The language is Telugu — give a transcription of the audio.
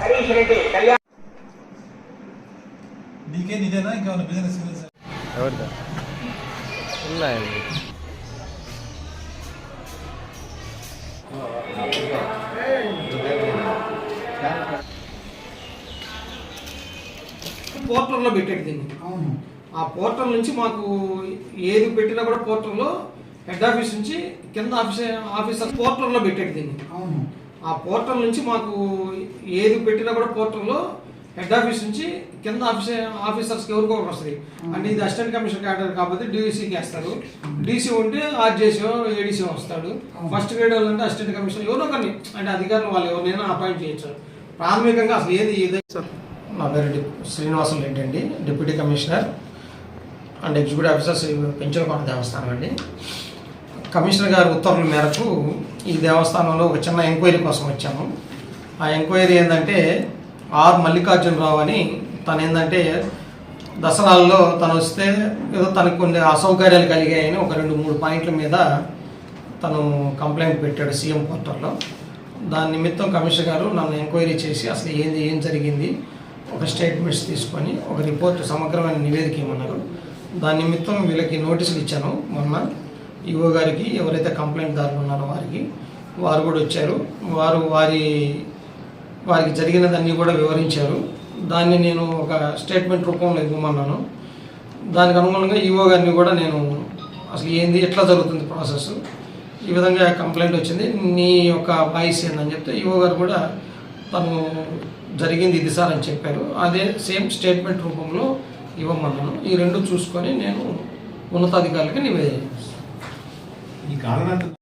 హరీష్ రెడ్డి కళ్యాణ్ ఇంకా బిజినెస్ ఎవరిదా? పోర్టల్లో పెట్టాడు దీన్ని. అవును. ఆ పోర్టల్ నుంచి మాకు ఏది పెట్టినా కూడా పోర్టల్లో హెడ్ ఆఫీస్ నుంచి కింద ఆఫీస్ ఆఫీసర్ పోర్టల్లో పెట్టాడు దీన్ని. అవును. ఆ పోర్టల్ నుంచి మాకు ఏది పెట్టినా కూడా పోర్టల్లో హెడ్ ఆఫీస్ నుంచి కింద ఆఫీస్ ఆఫీసర్స్కి ఎవరికో ఒకటి వస్తుంది. అంటే ఇది అసిస్టెంట్ కమిషనర్ క్యాడర్ కాబట్టి డీసీకి వేస్తారు. డీసీ ఉంటే ఆర్జేసీ ఏడీసీ వస్తాడు. ఫస్ట్ గ్రేడ్ వాళ్ళు అంటే అసిస్టెంట్ కమిషనర్ ఎవరో ఒకరిని అంటే అధికారులు వాళ్ళు ఎవరినైనా అపాయింట్ చేయొచ్చు. ప్రాథమికంగా అసలు ఏది ఏది నా పేరు శ్రీనివాసులు రెడ్డి అండి deputy commissioner and executive officers Penchalakota దేవస్థానం అండి. కమిషనర్ గారి ఉత్తర్వుల మేరకు ఈ దేవస్థానంలో ఒక చిన్న ఎంక్వైరీ కోసం వచ్చాము. ఆ ఎంక్వైరీ ఏంటంటే ఆర్ మల్లికార్జునరావు అని తను ఏంటంటే దసరాల్లో తను వస్తే ఏదో తనకు కొన్ని అసౌకర్యాలు కలిగాయని ఒక రెండు మూడు పాయింట్ల మీద తను కంప్లైంట్ పెట్టాడు సీఎం పోర్టల్లో. దాని నిమిత్తం కమిషనర్ గారు నన్ను ఎంక్వైరీ చేసి అసలు ఏంది ఏం జరిగింది ఒక స్టేట్మెంట్స్ తీసుకొని ఒక రిపోర్ట్ సమగ్రమైన నివేదిక ఇవ్వమన్నారు. దాని నిమిత్తం వీళ్ళకి నోటీసులు ఇచ్చాను మొన్న. ఈఓ గారికి ఎవరైతే కంప్లైంట్ దారులు ఉన్నారో వారికి వారు కూడా వచ్చారు. వారు వారి వారికి జరిగినదన్నీ కూడా వివరించారు. దాన్ని నేను ఒక స్టేట్మెంట్ రూపంలో ఇవ్వమన్నాను. దానికి అనుగుణంగా ఈఓ గారిని కూడా నేను అసలు ఏంది ఎట్లా జరుగుతుంది ప్రాసెస్ ఈ విధంగా కంప్లైంట్ వచ్చింది. నీ యొక్క వాయిస్ ఏందని చెప్తే ఈఓ గారు కూడా తను జరిగింది ఇది సార్ అని చెప్పారు. అదే సేమ్ స్టేట్మెంట్ రూపంలో ఇవ్వమన్నాను. ఈ రెండు చూసుకొని నేను ఉన్నతాధికారులకి ならなく